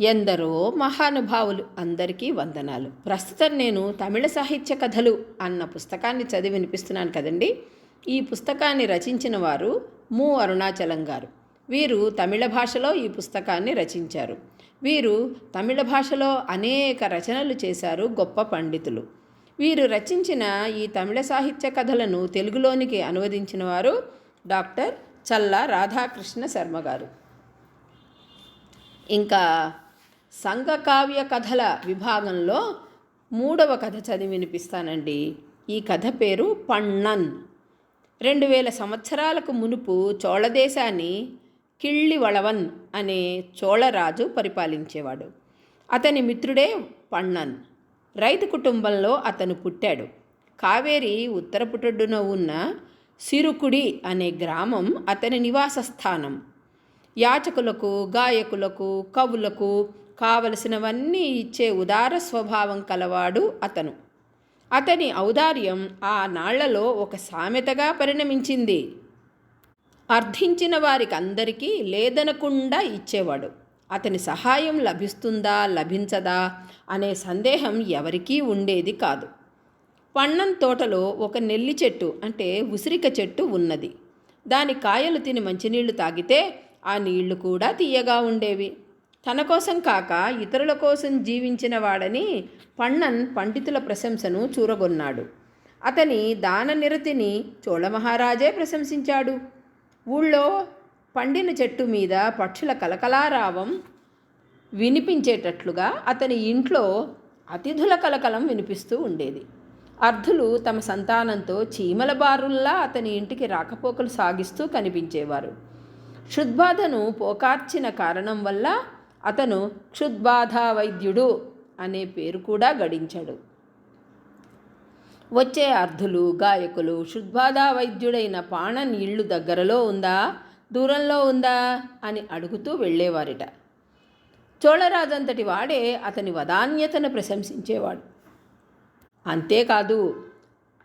ఎందరో మహానుభావులు అందరికీ వందనాలు. ప్రస్తుతం నేను తమిళ సాహిత్య కథలు అన్న పుస్తకాన్ని చదివి వినిపిస్తున్నాను కదండి. ఈ పుస్తకాన్ని రచించిన వారు ము అరుణాచలం గారు. వీరు తమిళ భాషలో ఈ పుస్తకాన్ని రచించారు. వీరు తమిళ భాషలో అనేక రచనలు చేశారు గొప్ప పండితులు. వీరు రచించిన ఈ తమిళ సాహిత్య కథలను తెలుగులోనికి అనువదించిన వారు డాక్టర్ చల్లా రాధాకృష్ణ శర్మ గారు. ఇంకా సంఘకావ్య కథల విభాగంలో మూడవ కథ చదివి వినిపిస్తానండి. ఈ కథ పేరు పన్నన్. రెండు వేల సంవత్సరాలకు మునుపు చోళదేశాన్ని కిళ్ళివళవన్ అనే చోళరాజు పరిపాలించేవాడు. అతని మిత్రుడే పన్నన్. రైతు కుటుంబంలో అతను పుట్టాడు. కావేరి ఉత్తర పుటొడ్డున ఉన్న సిరుకుడి అనే గ్రామం అతని నివాస స్థానం యాచకులకు గాయకులకు కవులకు కావలసినవన్నీ ఇచ్చే ఉదార స్వభావం కలవాడు అతను. అతని ఔదార్యం ఆ నాళ్ళలో ఒక సామెతగా పరిణమించింది. అర్థించిన వారికి అందరికీ లేదనకుండా ఇచ్చేవాడు. అతని సహాయం లభిస్తుందా లభించదా అనే సందేహం ఎవరికీ ఉండేది కాదు. పన్నం తోటలో ఒక నెల్లి చెట్టు అంటే ఉసిరిక చెట్టు ఉన్నది. దాని కాయలు తిని మంచినీళ్ళు తాగితే ఆ నీళ్ళు కూడా తీయగా ఉండేవి. తన కోసం కాక ఇతరుల కోసం జీవించిన వాడని పన్నన్ పండితుల ప్రశంసను చూరగొన్నాడు. అతని దాన నిరతిని చోళమహారాజే ప్రశంసించాడు. ఊళ్ళో పండిన చెట్టు మీద పక్షుల కలకలారావం వినిపించేటట్లుగా అతని ఇంట్లో అతిథుల కలకలం వినిపిస్తూ ఉండేది. అర్ధులు తమ సంతానంతో చీమల బారుల్లా అతని ఇంటికి రాకపోకలు సాగిస్తూ కనిపించేవారు. క్షుద్బాధను పోకార్చిన కారణం వల్ల అతను క్షుద్బాధ వైద్యుడు అనే పేరు కూడా గడించాడు. వచ్చే అర్ధులు గాయకులు క్షుద్బాధ వైద్యుడైన పాణన్ ఇళ్ళు దగ్గరలో ఉందా? దూరంలో ఉందా? అని అడుగుతూ వెళ్ళేవారిట. చోళరాజంతటి వాడే అతని వదాన్యతను ప్రశంసించేవాడు. అంతేకాదు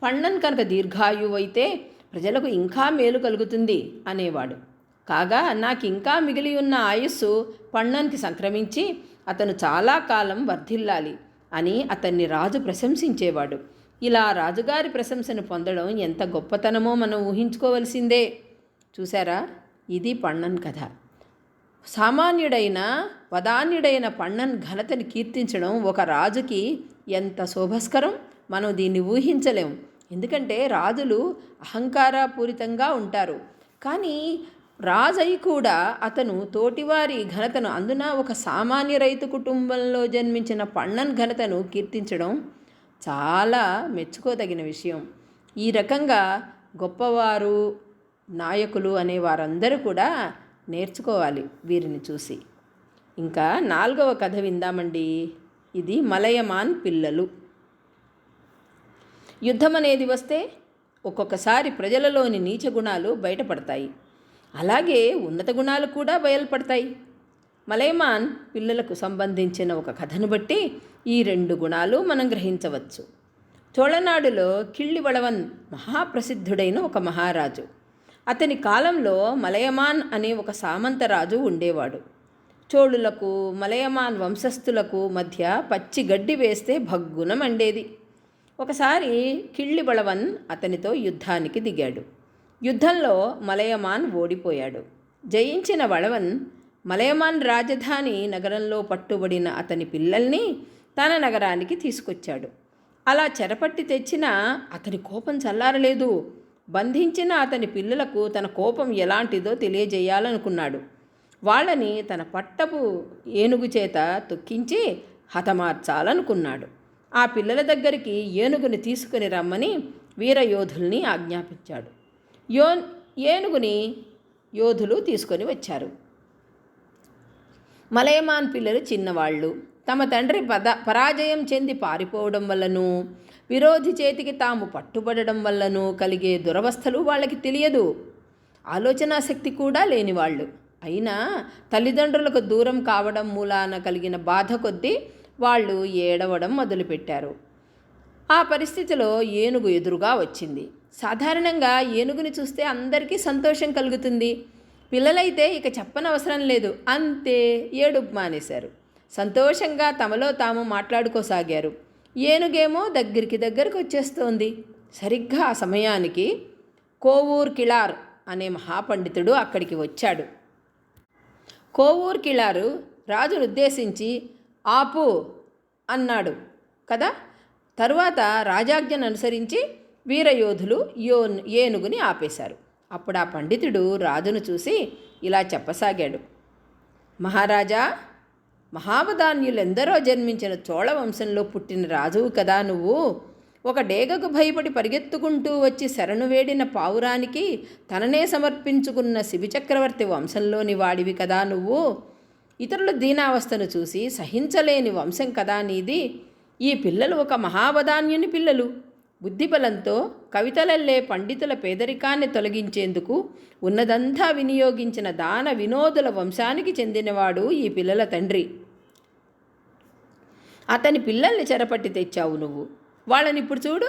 పండన్ కనుక దీర్ఘాయువైతే ప్రజలకు ఇంకా మేలు కలుగుతుంది అనేవాడు. కాగా నాకు ఇంకా మిగిలి ఉన్న ఆయుస్సు పన్నన్కి సంక్రమించి అతను చాలా కాలం వర్ధిల్లాలి అని అతన్ని రాజు ప్రశంసించేవాడు. ఇలా రాజుగారి ప్రశంసను పొందడం ఎంత గొప్పతనమో మనం ఊహించుకోవలసిందే. చూసారా ఇది పన్నన్ కథ. సామాన్యుడైన వదాన్యుడైన పన్నన్ ఘనతని కీర్తించడం ఒక రాజుకి ఎంత శోభస్కరం? మనం దీన్ని ఊహించలేం. ఎందుకంటే రాజులు అహంకారపూరితంగా ఉంటారు. కానీ రాజై కూడా అతను తోటివారి ఘనతను అందున ఒక సామాన్య రైతు కుటుంబంలో జన్మించిన పన్నన్ ఘనతను కీర్తించడం చాలా మెచ్చుకోదగిన విషయం. ఈ రకంగా గొప్పవారు నాయకులు అనే వారందరూ కూడా నేర్చుకోవాలి వీరిని చూసి. ఇంకా నాలుగవ కథ విందామండి. ఇది మలయమాన్ పిల్లలు. యుద్ధం అనేది వస్తే ఒక్కొక్కసారి ప్రజలలోని నీచ గుణాలు బయటపడతాయి. అలాగే ఉన్నత గుణాలు కూడా బయలుపడతాయి. మలయమాన్ పిల్లలకు సంబంధించిన ఒక కథను బట్టి ఈ రెండు గుణాలు మనం గ్రహించవచ్చు. చోళనాడులో కిళ్ళివళవన్ మహాప్రసిద్ధుడైన ఒక మహారాజు. అతని కాలంలో మలయమాన్ అనే ఒక సామంతరాజు ఉండేవాడు. చోళులకు మలయమాన్ వంశస్థులకు మధ్య పచ్చి గడ్డి వేస్తే భగ్గున మండేది. ఒకసారి కిళ్ళి బళవన్ అతనితో యుద్ధానికి దిగాడు. యుద్ధంలో మలయమాన్ ఓడిపోయాడు. జయించిన వళవన్ మలయమాన్ రాజధాని నగరంలో పట్టుబడిన అతని పిల్లల్ని తన నగరానికి తీసుకొచ్చాడు. అలా చెరపట్టి తెచ్చిన అతని కోపం చల్లారలేదు. బంధించిన అతని పిల్లలకు తన కోపం ఎలాంటిదో తెలియజేయాలనుకున్నాడు. వాళ్ళని తన పట్టపు ఏనుగు చేత తొక్కించి హతమార్చాలనుకున్నాడు. ఆ పిల్లల దగ్గరికి ఏనుగుని తీసుకుని రమ్మని వీరయోధుల్ని ఆజ్ఞాపించాడు. యో ఏనుగుని యోధులు తీసుకొని వచ్చారు. మలయమాన్ పిల్లలు చిన్నవాళ్ళు. తమ తండ్రి పద పరాజయం చెంది పారిపోవడం వల్లను విరోధి చేతికి తాము పట్టుబడడం వల్లను కలిగే దురవస్థలు వాళ్ళకి తెలియదు. ఆలోచనా శక్తి కూడా లేనివాళ్ళు. అయినా తల్లిదండ్రులకు దూరం కావడం మూలాన కలిగిన బాధ కొద్దీ వాళ్ళు ఏడవడం మొదలుపెట్టారు. ఆ పరిస్థితిలో ఏనుగు ఎదురుగా వచ్చింది. సాధారణంగా ఏనుగుని చూస్తే అందరికీ సంతోషం కలుగుతుంది. పిల్లలైతే ఇక చెప్పనవసరం లేదు. అంతే ఏడుపు మానేశారు. సంతోషంగా తమలో తాము మాట్లాడుకోసాగారు. ఏనుగేమో దగ్గరికి దగ్గరికి వచ్చేస్తోంది సరిగ్గా ఆ సమయానికి కోవూర్ కిళార్ అనే మహాపండితుడు అక్కడికి వచ్చాడు. కోవూర్ కిళారు రాజును ఉద్దేశించి ఆపు అన్నాడు. కదా? తరువాత రాజాజ్ఞను అనుసరించి వీరయోధులు యో ఏనుగుని ఆపేశారు. అప్పుడు ఆ పండితుడు రాజును చూసి ఇలా చెప్పసాగాడు. మహారాజా మహావధాన్యులెందరో జన్మించిన చోళ వంశంలో పుట్టిన రాజువు కదా నువ్వు. ఒక డేగకు భయపడి పరిగెత్తుకుంటూ వచ్చి శరణు వేడిన పావురానికి తననే సమర్పించుకున్న శిబిచక్రవర్తి వంశంలోని వాడివి కదా నువ్వు. ఇతరుల దీనావస్థను చూసి సహించలేని వంశం కదా నీది. ఈ పిల్లలు ఒక మహావధాన్యుని పిల్లలు. బుద్ధిబలంతో కవితలల్లే పండితుల పేదరికాన్ని తొలగించేందుకు ఉన్నదంతా వినియోగించిన దాన వినోదుల వంశానికి చెందినవాడు ఈ పిల్లల తండ్రి. అతని పిల్లల్ని చెరపట్టి తెచ్చావు నువ్వు. వాళ్ళని ఇప్పుడు చూడు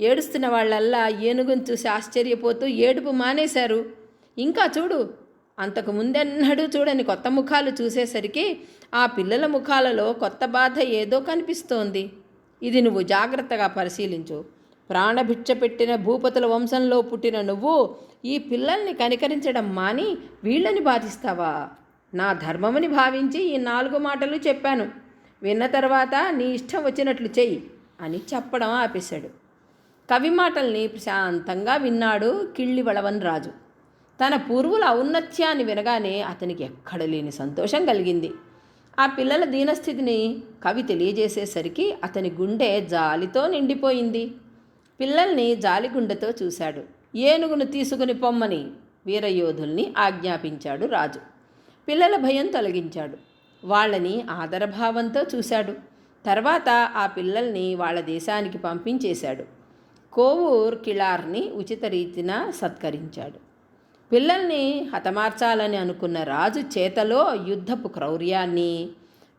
ఏడుస్తున్న వాళ్ళల్లా ఏనుగును చూసి ఆశ్చర్యపోతూ ఏడుపు మానేశారు. ఇంకా చూడు అంతకు ముందెన్నడూ చూడని కొత్త ముఖాలు చూసేసరికి ఆ పిల్లల ముఖాలలో కొత్త బాధ ఏదో కనిపిస్తోంది. ఇది నువ్వు జాగ్రత్తగా పరిశీలించు. ప్రాణభిక్ష పెట్టిన భూపతుల వంశంలో పుట్టిన నువ్వు ఈ పిల్లల్ని కనికరించడం మాని వీళ్ళని బాధిస్తావా? నా ధర్మమని భావించి ఈ నాలుగు మాటలు చెప్పాను. విన్న తర్వాత నీ ఇష్టం వచ్చినట్లు చెయ్యి అని చెప్పడం ఆపేశాడు. కవి మాటల్ని ప్రశాంతంగా విన్నాడు కిళ్ళి వళవన్ రాజు. తన పూర్వుల ఔన్నత్యాన్ని వినగానే అతనికి ఎక్కడ లేని సంతోషం కలిగింది. ఆ పిల్లల దీనస్థితిని కవి తెలియజేసేసరికి అతని గుండె జాలితో నిండిపోయింది. పిల్లల్ని జాలిగుండెతో చూశాడు. ఏనుగును తీసుకుని పొమ్మని వీరయోధుల్ని ఆజ్ఞాపించాడు రాజు. పిల్లల భయం తొలగించాడు. వాళ్ళని ఆదరభావంతో చూశాడు. తర్వాత ఆ పిల్లల్ని వాళ్ళ దేశానికి పంపించేశాడు. కోవూర్ కిళార్ని ఉచిత రీతిన సత్కరించాడు. పిల్లల్ని హతమార్చాలని అనుకున్న రాజు చేతలో యుద్ధపు క్రౌర్యాన్ని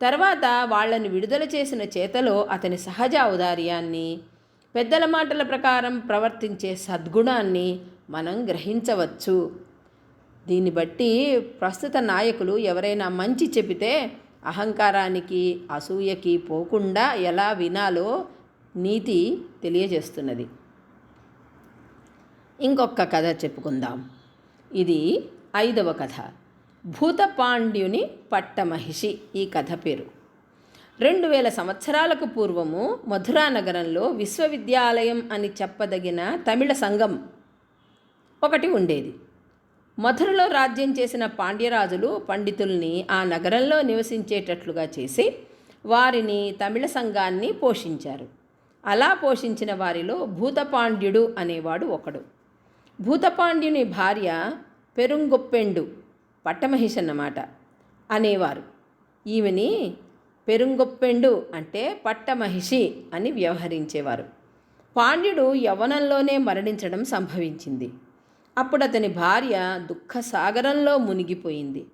తర్వాత వాళ్ళని విడుదల చేసిన చేతలో అతని సహజ ఔదార్యాన్ని పెద్దల మాటల ప్రకారం ప్రవర్తించే సద్గుణాన్ని మనం గ్రహించవచ్చు. దీన్ని బట్టి ప్రస్తుత నాయకులు ఎవరైనా మంచి చెబితే అహంకారానికి అసూయకి పోకుండా ఎలా వినాలో నీతి తెలియజేస్తున్నది. ఇంకొక కథ చెప్పుకుందాం. ఇది ఐదవ కథ. భూతపాండ్యుని పట్టమహిషి ఈ కథ పేరు. రెండు వేల సంవత్సరాలకు పూర్వము మధురా నగరంలో విశ్వవిద్యాలయం అని చెప్పదగిన తమిళ సంఘం ఒకటి ఉండేది. మధురలో రాజ్యం చేసిన పాండ్యరాజులు పండితుల్ని ఆ నగరంలో నివసించేటట్లుగా చేసి వారిని తమిళ సంఘాన్ని పోషించారు. అలా పోషించిన వారిలో భూతపాండ్యుడు అనేవాడు ఒకడు. భూతపాండ్యుని భార్య పెరుంగొప్పెండు పట్టమహిష్ అన్నమాట అనేవారు. ఈమెని పెరుంగొప్పెండు అంటే పట్టమహిషి అని వ్యవహరించేవారు. పాండ్యుడు యవ్వనంలోనే మరణించడం సంభవించింది. అప్పుడు అతని భార్య దుఃఖసాగరంలో మునిగిపోయింది.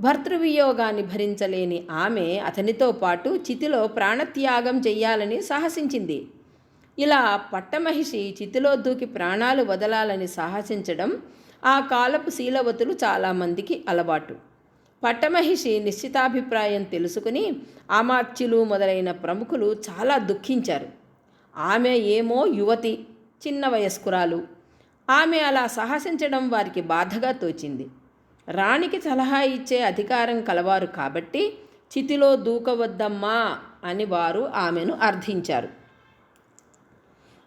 భర్తృవియోగాన్ని భరించలేని ఆమె అతనితో పాటు చితిలో ప్రాణత్యాగం చెయ్యాలని సాహసించింది. ఇలా పట్టమహిషి చితిలో దూకి ప్రాణాలు వదలాలని సాహసించడం ఆ కాలపు శీలవతులు చాలామందికి అలవాటు. పట్టమహిషి నిశ్చితాభిప్రాయం తెలుసుకుని ఆమాత్యులు మొదలైన ప్రముఖులు చాలా దుఃఖించారు. ఆమె ఏమో యువతి చిన్న వయస్కురాలు. ఆమె అలా సాహసించడం వారికి బాధగా తోచింది. రాణికి సలహా ఇచ్చే అధికారం కలవారు కాబట్టి చితిలో దూకవద్దమ్మా అని వారు ఆమెను అర్థించారు.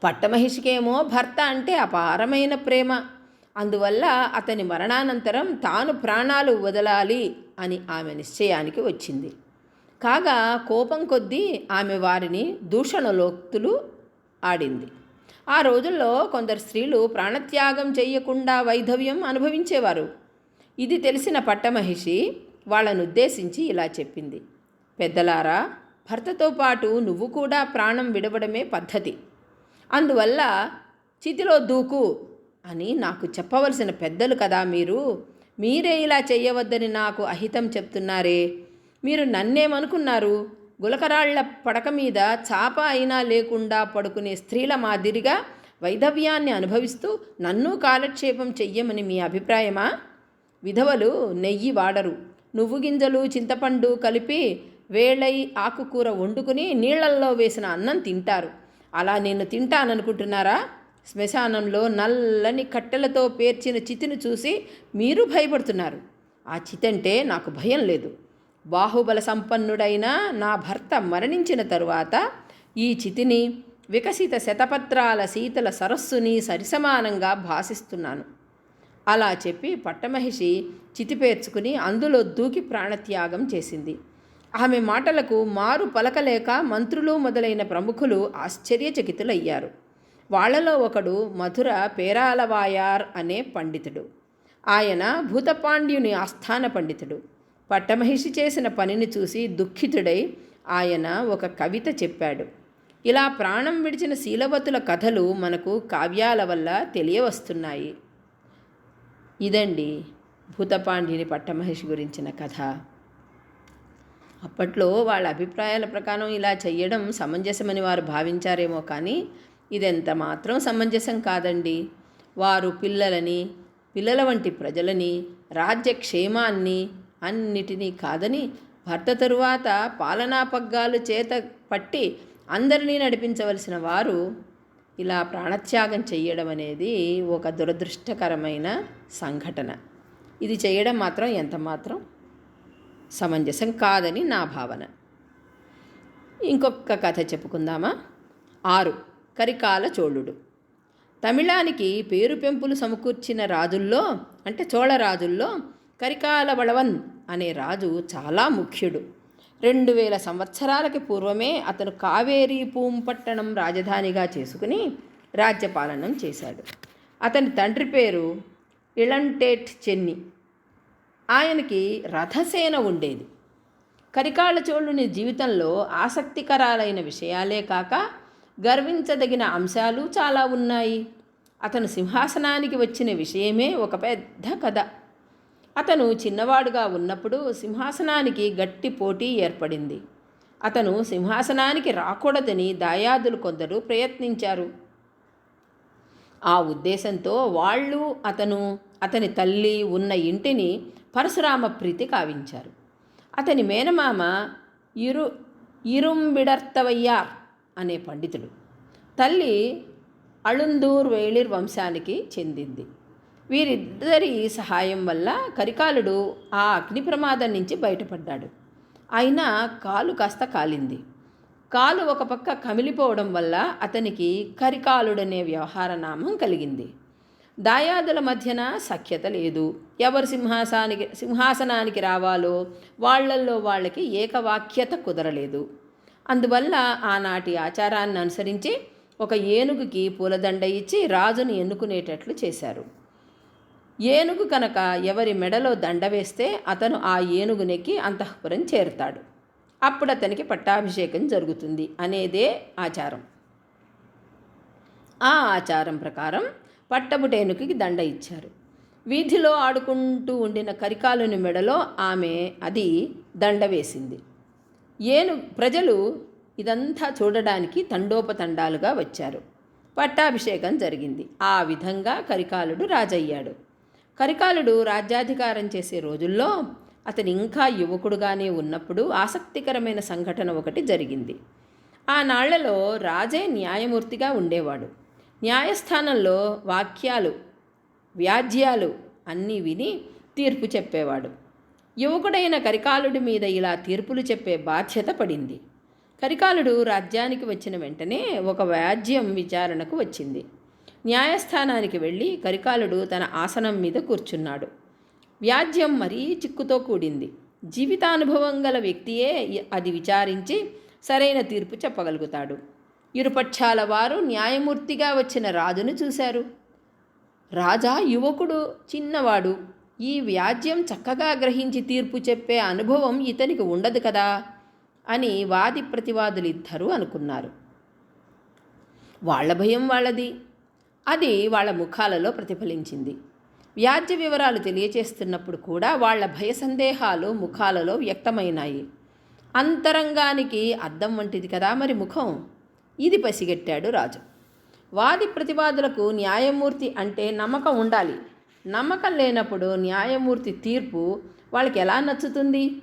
పట్టమహిషికేమో భర్త అంటే అపారమైన ప్రేమ. అందువల్ల అతని మరణానంతరం తాను ప్రాణాలు వదలాలి అని ఆమె నిశ్చయానికి వచ్చింది. కాగా కోపం కొద్దీ ఆమె వారిని దూషణలోక్తులు ఆడింది. ఆ రోజుల్లో కొందరు స్త్రీలు ప్రాణత్యాగం చేయకుండా వైధవ్యం అనుభవించేవారు. ఇది తెలిసిన పట్టమహిషి వాళ్ళను ఉద్దేశించి ఇలా చెప్పింది. పెద్దలారా భర్తతో పాటు నువ్వు కూడా ప్రాణం విడవడమే పద్ధతి. అందువల్ల చితిలో దూకు అని నాకు చెప్పవలసిన పెద్దలు కదా మీరు. మీరే ఇలా చేయవద్దని నాకు అహితం చెప్తున్నారే. మీరు నన్నేమనుకున్నారు? గులకరాళ్ళ పడక మీద చాప అయినా లేకుండా పడుకునే స్త్రీల మాదిరిగా వైధవ్యాన్ని అనుభవిస్తూ నన్ను కాలక్షేపం చెయ్యమని మీ అభిప్రాయమా? విధవలు నెయ్యి వాడరు. నువ్వు గింజలు చింతపండు కలిపి వేళై ఆకుకూర వండుకుని నీళ్ళల్లో వేసిన అన్నం తింటారు. అలా నేను తింటాననుకుంటున్నారా? శ్మశానంలో నల్లని కట్టెలతో పేర్చిన చితిని చూసి మీరు భయపడుతున్నారు. ఆ చితంటే నాకు భయం లేదు. బాహుబల సంపన్నుడైన నా భర్త మరణించిన తరువాత ఈ చితిని వికసిత శతపత్రాల శీతల సరస్సుని సరిసమానంగా భాసిస్తున్నాను. అలా చెప్పి పట్టమహిషి చితిపేర్చుకుని అందులో దూకి ప్రాణత్యాగం చేసింది. ఆమె మాటలకు మారు పలకలేక మంత్రులు మొదలైన ప్రముఖులు ఆశ్చర్యచకితులయ్యారు. వాళ్ళలో ఒకడు మధుర పేరాలవాయార్ అనే పండితుడు. ఆయన భూతపాండ్యుని ఆస్థాన పండితుడు. పట్టమహిషి చేసిన పనిని చూసి దుఃఖితుడై ఆయన ఒక కవిత చెప్పాడు. ఇలా ప్రాణం విడిచిన శీలవతుల కథలు మనకు కావ్యాల వల్ల తెలియవస్తున్నాయి. ఇదండి భూతపాండ్యుని పట్టమహిషి గురించిన కథ. అప్పట్లో వాళ్ళ అభిప్రాయాల ప్రకారం ఇలా చేయడం సమంజసమని వారు భావించారేమో కానీ ఇదెంత మాత్రం సమంజసం కాదండి. వారు పిల్లలని పిల్లల వంటి ప్రజలని రాజ్య క్షేమాన్ని అన్నిటినీ కాదని భర్త తరువాత పాలనా పగ్గాలు చేత పట్టి అందరినీ నడిపించవలసిన వారు ఇలా ప్రాణత్యాగం చేయడం అనేది ఒక దురదృష్టకరమైన సంఘటన. ఇది చేయడం మాత్రం ఎంతమాత్రం సమంజసం కాదని నా భావన. ఇంకొక కథ చెప్పుకుందామా? ఆరు. కరికాల చోళుడు. తమిళానికి పేరు పెంపులు సమకూర్చిన రాజుల్లో అంటే చోళ రాజుల్లో కరికాల బళవన్ అనే రాజు చాలా ముఖ్యుడు. రెండు వేల సంవత్సరాలకి పూర్వమే అతను కావేరీ పూంపట్టణం రాజధానిగా చేసుకుని రాజ్యపాలనం చేశాడు. అతని తండ్రి పేరు ఇళంటేట్ చెన్ని. ఆయనకి రథసేన ఉండేది. కరికాళ్ళ చోళుని జీవితంలో ఆసక్తికరాలైన విషయాలే కాక గర్వించదగిన అంశాలు చాలా ఉన్నాయి. అతను సింహాసనానికి వచ్చిన విషయమే ఒక పెద్ద కథ. అతను చిన్నవాడుగా ఉన్నప్పుడు సింహాసనానికి గట్టి పోటీ ఏర్పడింది. అతను సింహాసనానికి రాకూడదని దాయాదులు కొందరు ప్రయత్నించారు. ఆ ఉద్దేశంతో వాళ్ళు అతను అతని తల్లి ఉన్న ఇంటిని పరశురామ ప్రీతి కావించారు. అతని మేనమామ ఇరు ఇరుంబిడర్తవయ్యార్ అనే పండితుడు. తల్లి అళుందూర్ వేళిర్ వంశానికి చెందింది. వీరిద్దరి సహాయం వల్ల కరికాలుడు ఆ అగ్ని ప్రమాదం నుంచి బయటపడ్డాడు. అయినా కాలు కాస్త కాలింది. కాలు ఒక పక్క కమిలిపోవడం వల్ల అతనికి కరికాలుడనే వ్యవహార నామం కలిగింది. దాయాదుల మధ్యన సఖ్యత లేదు. ఎవరు సింహాసానికి సింహాసనానికి రావాలో వాళ్ళల్లో వాళ్ళకి ఏకవాక్యత కుదరలేదు. అందువల్ల ఆనాటి ఆచారాన్ని అనుసరించి ఒక ఏనుగుకి పూలదండ ఇచ్చి రాజును ఎన్నుకునేటట్లు చేశారు. ఏనుగు కనుక ఎవరి మెడలో దండ వేస్తే అతను ఆ ఏనుగునెక్కి అంతఃపురం చేరుతాడు. అప్పుడు అతనికి పట్టాభిషేకం జరుగుతుంది అనేదే ఆచారం. ఆ ఆచారం ప్రకారం పట్టబుటేనుకి దండ ఇచ్చారు. వీధిలో ఆడుకుంటూ ఉండిన కరికాలుని మెడలో ఆమె అది దండ వేసింది. ఏను ప్రజలు ఇదంతా చూడడానికి తండోపతండాలుగా వచ్చారు. పట్టాభిషేకం జరిగింది. ఆ విధంగా కరికాలుడు రాజయ్యాడు. కరికాలుడు రాజ్యాధికారం చేసే రోజుల్లో అతను ఇంకా యువకుడుగానే ఉన్నప్పుడు ఆసక్తికరమైన సంఘటన ఒకటి జరిగింది. ఆ రాజే న్యాయమూర్తిగా ఉండేవాడు. న్యాయస్థానంలో వాక్యాలు వ్యాజ్యాలు అన్నీ విని తీర్పు చెప్పేవాడు. యువకుడైన కరికాలుడి మీద ఇలా తీర్పులు చెప్పే బాధ్యత పడింది. కరికాలుడు రాజ్యానికి వచ్చిన వెంటనే ఒక వ్యాజ్యం విచారణకు వచ్చింది. న్యాయస్థానానికి వెళ్ళి కరికాలుడు తన ఆసనం మీద కూర్చున్నాడు. వ్యాజ్యం మరీ చిక్కుతో కూడింది. జీవితానుభవం గల వ్యక్తియే అది విచారించి సరైన తీర్పు చెప్పగలుగుతాడు. ఇరుపక్షాల వారు న్యాయమూర్తిగా వచ్చిన రాజును చూశారు. రాజా యువకుడు చిన్నవాడు ఈ వ్యాజ్యం చక్కగా గ్రహించి తీర్పు చెప్పే అనుభవం ఇతనికి ఉండదు కదా? అని వాది ప్రతివాదులిద్దరూ అనుకున్నారు. వాళ్ళ భయం వాళ్ళది. అది వాళ్ళ ముఖాలలో ప్రతిఫలించింది. వ్యాజ్య వివరాలు తెలియచేస్తున్నప్పుడు కూడా వాళ్ళ భయ సందేహాలు ముఖాలలో వ్యక్తమైనాయి. అంతరంగానికి అద్దం వంటిది కదా మరి ముఖం? ఇది పసిగట్టాడు రాజు. వాది ప్రతివాదులకు న్యాయమూర్తి అంటే నమ్మకం ఉండాలి. నమ్మకం లేనప్పుడు న్యాయమూర్తి తీర్పు వాళ్ళకి ఎలా నచ్చుతుంది?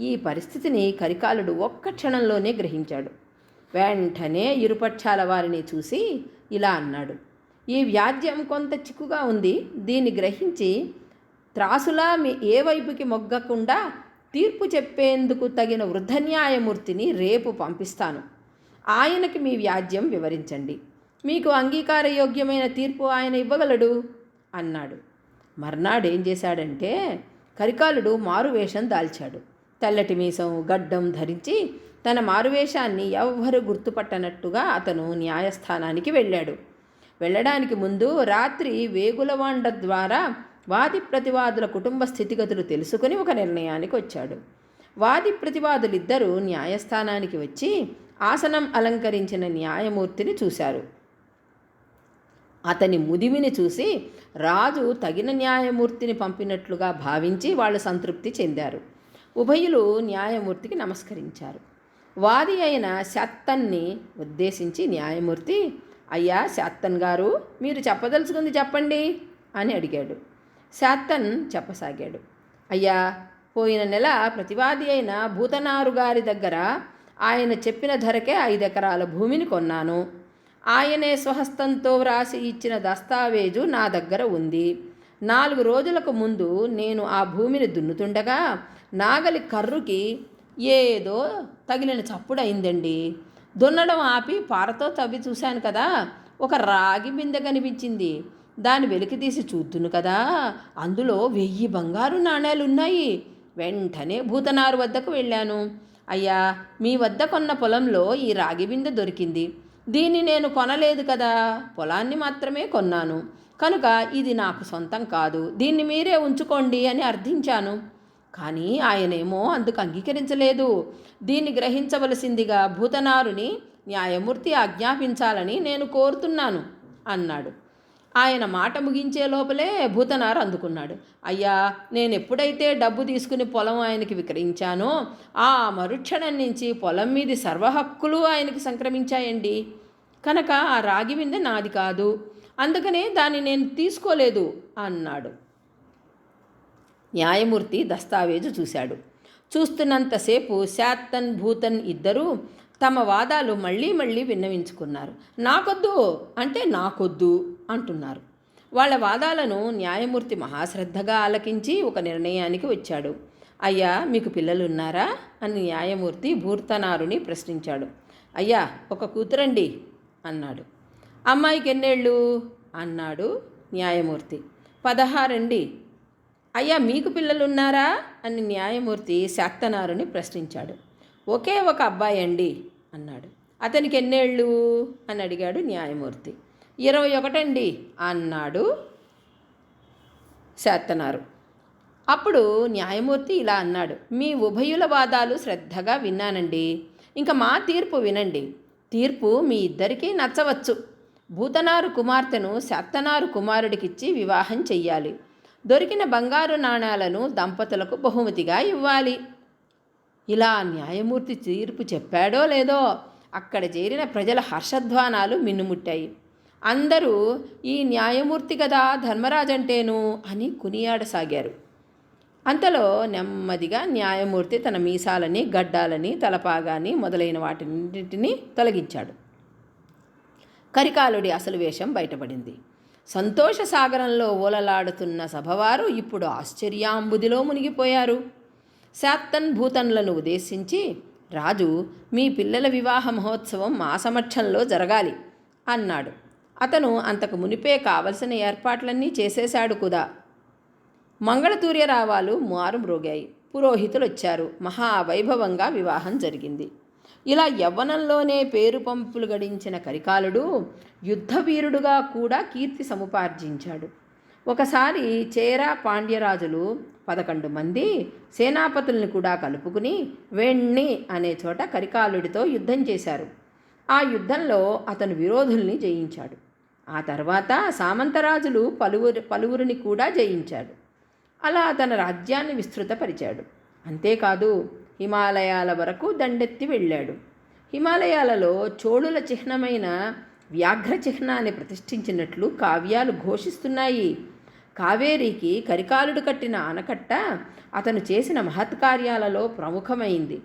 ఈ పరిస్థితిని కరికాలుడు ఒక్క క్షణంలోనే గ్రహించాడు. వెంటనే ఇరుపక్షాల వారిని చూసి ఇలా అన్నాడు. ఈ వ్యాజ్యం కొంత చిక్కుగా ఉంది. దీన్ని గ్రహించి త్రాసులా మీ ఏ వైపుకి మొగ్గకుండా తీర్పు చెప్పేందుకు తగిన వృద్ధ న్యాయమూర్తిని రేపు పంపిస్తాను. ఆయనకి మీ వ్యాజ్యం వివరించండి. మీకు అంగీకారయోగ్యమైన తీర్పు ఆయన ఇవ్వగలడు? అన్నాడు. మర్నాడు ఏం చేశాడంటే కరికాలుడు మారువేషం దాల్చాడు. తెల్లటి మీసం గడ్డం ధరించి తన మారువేషాన్ని ఎవ్వరు గుర్తుపట్టనట్టుగా అతను న్యాయస్థానానికి వెళ్ళాడు. వెళ్ళడానికి ముందు రాత్రి వేగులవాండ ద్వారా వాది ప్రతివాదుల కుటుంబ స్థితిగతులు తెలుసుకుని ఒక నిర్ణయానికి వచ్చాడు. వాది ప్రతివాదులిద్దరూ న్యాయస్థానానికి వచ్చి ఆసనం అలంకరించిన న్యాయమూర్తిని చూశారు. అతని ముదిమిని చూసి రాజు తగిన న్యాయమూర్తిని పంపినట్లుగా భావించి వాళ్ళు సంతృప్తి చెందారు. ఉభయులు న్యాయమూర్తికి నమస్కరించారు. వాది అయిన శాత్తన్ని ఉద్దేశించి న్యాయమూర్తి అయ్యా శాత్తన్ గారు మీరు చెప్పదలుచుకుంది చెప్పండి అని అడిగాడు. శాత్తన్ చెప్పసాగాడు. అయ్యా పోయిన నెల ప్రతివాది అయిన భూతనారు గారి దగ్గర ఆయన చెప్పిన ధరకే ఐదు ఎకరాల భూమిని కొన్నాను. ఆయనే స్వహస్తంతో వ్రాసి ఇచ్చిన దస్తావేజు నా దగ్గర ఉంది. నాలుగు రోజులకు ముందు నేను ఆ భూమిని దున్నుతుండగా నాగలి కర్రుకి ఏదో తగిలిన చప్పుడు అయిందండి దున్నడం ఆపి పారతో తవ్వి చూశాను కదా ఒక రాగి బిందె కనిపించింది. దాన్ని వెలికి తీసి చూద్దును కదా అందులో వెయ్యి బంగారు నాణేలు ఉన్నాయి వెంటనే భూతనారు వద్దకు వెళ్ళాను. అయ్యా మీ వద్ద కొన్న పొలంలో ఈ రాగి బిందె దొరికింది. దీన్ని నేను కొనలేదు కదా పొలాన్ని మాత్రమే కొన్నాను. కనుక ఇది నాకు సొంతం కాదు దీన్ని మీరే ఉంచుకోండి అని అర్థించాను. కానీ ఆయనేమో అందుకు అంగీకరించలేదు. దీన్ని గ్రహించవలసిందిగా భూతనారుని న్యాయమూర్తి ఆజ్ఞాపించాలని నేను కోరుతున్నాను అన్నాడు. ఆయన మాట ముగించే లోపలే భూతనారు అందుకున్నాడు. అయ్యా నేను ఎప్పుడైతే డబ్బు తీసుకుని పొలం ఆయనకి విక్రయించానో ఆ మరుక్షణం నుంచి పొలం మీది సర్వహక్కులు ఆయనకి సంక్రమించాయండి. కనుక ఆ రాగి మీద నాది కాదు. అందుకనే దాన్ని నేను తీసుకోలేదు అన్నాడు. న్యాయమూర్తి దస్తావేజు చూశాడు. చూస్తున్నంతసేపు శాత్తన్ భూతన్ ఇద్దరూ తమ వాదాలు మళ్ళీ మళ్ళీ విన్నవించుకున్నారు. నాకొద్దు అంటే నాకొద్దు. అంటున్నారు. వాళ్ళ వాదాలను న్యాయమూర్తి మహాశ్రద్ధగా ఆలకించి ఒక నిర్ణయానికి వచ్చాడు. అయ్యా మీకు పిల్లలున్నారా? అని న్యాయమూర్తి భూర్తనారుని ప్రశ్నించాడు. అయ్యా ఒక కూతురండి అన్నాడు. అమ్మాయికి ఎన్నేళ్ళు అన్నాడు న్యాయమూర్తి. పదహారండి. అయ్యా మీకు పిల్లలున్నారా? అని న్యాయమూర్తి శాక్తనారుని ప్రశ్నించాడు. ఒకే ఒక అబ్బాయి అండి అన్నాడు. అతనికి ఎన్నేళ్ళు? అని అడిగాడు న్యాయమూర్తి. ఇరవై ఒకటండి అన్నాడు శాతనారు అప్పుడు న్యాయమూర్తి ఇలా అన్నాడు మీ ఉభయుల వాదాలు శ్రద్ధగా విన్నానండి. ఇంకా మా తీర్పు వినండి. తీర్పు మీ ఇద్దరికీ నచ్చవచ్చు. భూతనారు కుమార్తెను శాత్తనారు కుమారుడికిచ్చి వివాహం చెయ్యాలి. దొరికిన బంగారు నాణాలను దంపతులకు బహుమతిగా ఇవ్వాలి ఇలా న్యాయమూర్తి తీర్పు చెప్పాడో లేదో అక్కడ చేరిన ప్రజల హర్షధ్వానాలు మిన్నుముట్టాయి. అందరూ ఈ న్యాయమూర్తి కదా ధర్మరాజంటేను అని కునియాడసాగారు. అంతలో నెమ్మదిగా న్యాయమూర్తి తన మీసాలని గడ్డాలని తలపాగాని మొదలైన వాటిన్నింటినీ తొలగించాడు. కరికాలుడి అసలు వేషం బయటపడింది. సంతోష సాగరంలో ఓలలాడుతున్న సభవారు ఇప్పుడు ఆశ్చర్యాంబుదిలో మునిగిపోయారు. శాత్తన్ భూతన్లను ఉద్దేశించి రాజు మీ పిల్లల వివాహ మహోత్సవం మా సమక్షంలో జరగాలి అన్నాడు. అతను అంతకు మునిపే కావలసిన ఏర్పాట్లన్నీ చేసేశాడు కుదా మంగళతూర్యరావాలు మారు మ్రోగాయి పురోహితులు వచ్చారు మహావైభవంగా వివాహం జరిగింది. ఇలా యవ్వనంలోనే పేరు పంపులు గడించిన కరికాలుడు యుద్ధవీరుడుగా కూడా కీర్తి సముపార్జించాడు. ఒకసారి చేరా పాండ్యరాజులు పదకొండు మంది సేనాపతుల్ని కూడా కలుపుకుని వెణ్ణి అనే చోట కరికాలుడితో యుద్ధం చేశారు. ఆ యుద్ధంలో అతను విరోధుల్ని జయించాడు. ఆ తర్వాత సామంతరాజులు పలువురు పలువురిని కూడా జయించాడు. అలా తన రాజ్యాన్ని విస్తృతపరిచాడు. అంతేకాదు హిమాలయాల వరకు దండెత్తి వెళ్ళాడు. హిమాలయాలలో చోళుల చిహ్నమైన వ్యాఘ్ర చిహ్నాన్ని ప్రతిష్ఠించినట్లు కావ్యాలు ఘోషిస్తున్నాయి. కావేరీకి కరికాలుడు కట్టిన ఆనకట్ట అతను చేసిన మహత్కార్యాలలో ప్రముఖమైంది.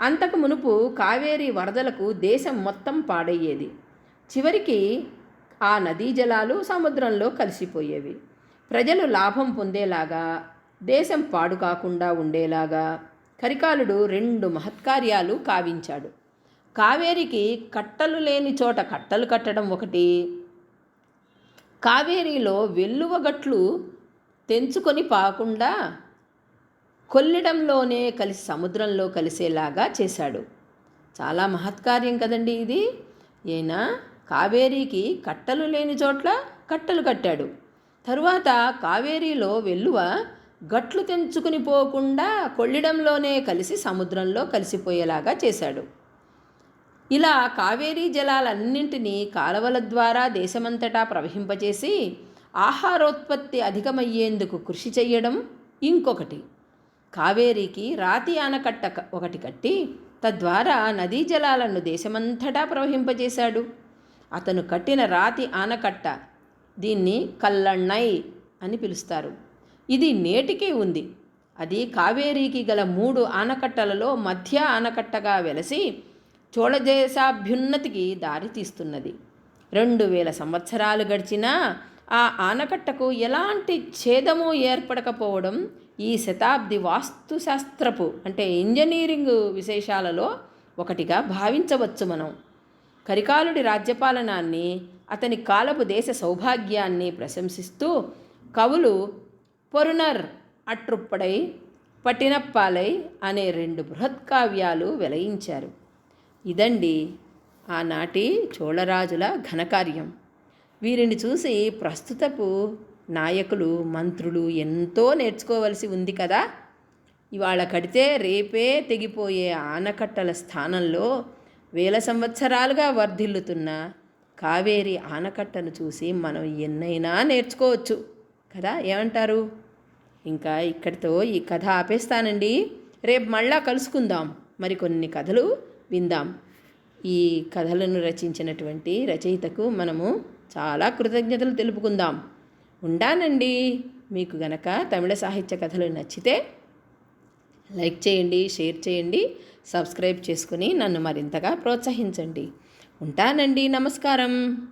అంతకు మునుపు కావేరీ వరదలకు దేశం మొత్తం పాడయ్యేది. చివరికి ఆ నదీ జలాలు సముద్రంలో కలిసిపోయేవి. ప్రజలు లాభం పొందేలాగా దేశం పాడు కాకుండా ఉండేలాగా కరికాలుడు రెండు మహత్కార్యాలు కావించాడు. కావేరికి కట్టలు లేని చోట కట్టలు కట్టడం ఒకటి కావేరిలో వెల్లువగట్లు తెంచుకొని పాకుండా కొల్లిడంలోనే కలిసి సముద్రంలో కలిసేలాగా చేశాడు. చాలా మహత్కార్యం కదండి ఇది. ఈయన కావేరీకి కట్టలు లేని చోట్ల కట్టలు కట్టాడు. తరువాత కావేరీలో వెల్లువ గట్లు తెంచుకుని పోకుండా కొళ్ళిడంలోనే కలిసి సముద్రంలో కలిసిపోయేలాగా చేశాడు. ఇలా కావేరీ జలాలన్నింటినీ కాలవల ద్వారా దేశమంతటా ప్రవహింపచేసి ఆహారోత్పత్తి అధికమయ్యేందుకు కృషి చెయ్యడం ఇంకొకటి. కావేరీకి రాతి ఆనకట్ట ఒకటి కట్టి తద్వారా నదీ జలాలను దేశమంతటా ప్రవహింపజేశాడు. అతను కట్టిన రాతి ఆనకట్ట. దీన్ని కల్లണ്ണై అని పిలుస్తారు. ఇది నేటికీ ఉంది. అది కావేరీకి గల మూడు ఆనకట్టలలో మధ్య ఆనకట్టగా వెలసి చోళదేశాభ్యున్నతికి దారితీస్తున్నది రెండు వేల సంవత్సరాలు గడిచినా ఆ ఆనకట్టకు ఎలాంటి ఛేదము ఏర్పడకపోవడం ఈ శతాబ్ది వాస్తుశాస్త్రపు అంటే ఇంజనీరింగ్ విశేషాలలో ఒకటిగా భావించవచ్చు మనం. కరికాలుడి రాజ్యపాలనాన్ని అతని కాలపు దేశ సౌభాగ్యాన్ని ప్రశంసిస్తూ కవులు పొరునర్ అట్రుప్పడై పటినప్పాలై అనే రెండు బృహత్కావ్యాలు వెలయించారు. ఇదండి ఆనాటి చోళరాజుల ఘనకార్యం. వీరిని చూసి ప్రస్తుతపు నాయకులు మంత్రులు ఎంతో నేర్చుకోవలసి ఉంది కదా! ఇవాళ కడితే రేపే తెగిపోయే ఆనకట్టల స్థానంలో వేల సంవత్సరాలుగా వర్ధిల్లుతున్న కావేరి ఆనకట్టను చూసి మనం ఎన్నైనా నేర్చుకోవచ్చు. కదా? ఏమంటారు? ఇంకా ఇక్కడితో ఈ కథ ఆపేస్తానండి. రేపు మళ్ళా కలుసుకుందాం. మరికొన్ని కథలు విందాం. ఈ కథలను రచించినటువంటి రచయితకు మనము చాలా కృతజ్ఞతలు తెలుపుకుందాం. ఉండానండి. మీకు గనక తమిళ సాహిత్య కథలు నచ్చితే లైక్ చేయండి షేర్ చేయండి. సబ్స్క్రైబ్ చేసుకుని నన్ను మరింతగా ప్రోత్సహించండి. ఉంటానండి. నమస్కారం.